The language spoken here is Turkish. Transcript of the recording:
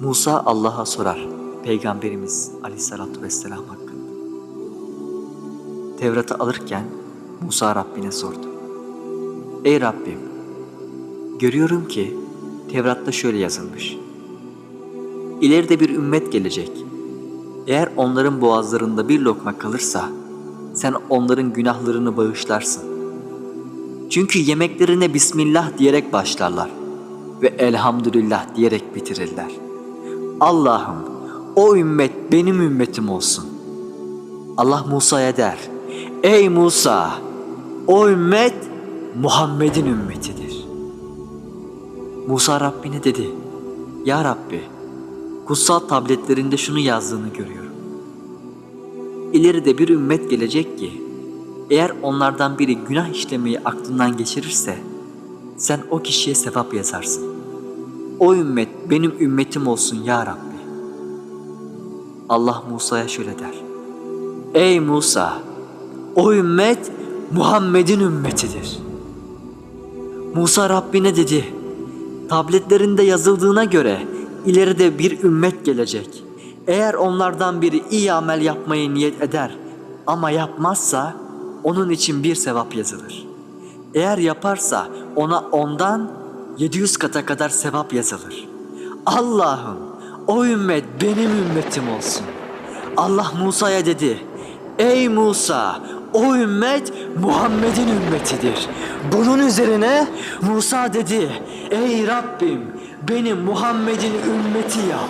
Musa Allah'a sorar. Peygamberimiz Aleyhisselatü Vesselam hakkında. Tevrat'ı alırken Musa Rabbine sordu. Ey Rabbim, görüyorum ki Tevrat'ta şöyle yazılmış. İleride bir ümmet gelecek. Eğer onların boğazlarında bir lokma kalırsa, sen onların günahlarını bağışlarsın. Çünkü yemeklerine Bismillah diyerek başlarlar ve Elhamdülillah diyerek bitirirler. Allah'ım o ümmet benim ümmetim olsun. Allah Musa'ya der, Ey Musa, o ümmet Muhammed'in ümmetidir. Musa Rabbine dedi, Ya Rabbi, kutsal tabletlerinde şunu yazdığını görüyorum. İleride bir ümmet gelecek ki, eğer onlardan biri günah işlemeyi aklından geçirirse, sen o kişiye sevap yazarsın. O ümmet benim ümmetim olsun ya Rabbi. Allah Musa'ya şöyle der. Ey Musa, o ümmet Muhammed'in ümmetidir. Musa Rabbine dedi, tabletlerinde yazıldığına göre ileride bir ümmet gelecek. Eğer onlardan biri iyi amel yapmayı niyet eder ama yapmazsa onun için bir sevap yazılır. Eğer yaparsa ona ondan 700 kata kadar sevap yazılır. Allah'ım o ümmet benim ümmetim olsun. Allah Musa'ya dedi. Ey Musa o ümmet Muhammed'in ümmetidir. Bunun üzerine Musa dedi. Ey Rabbim beni Muhammed'in ümmeti yap.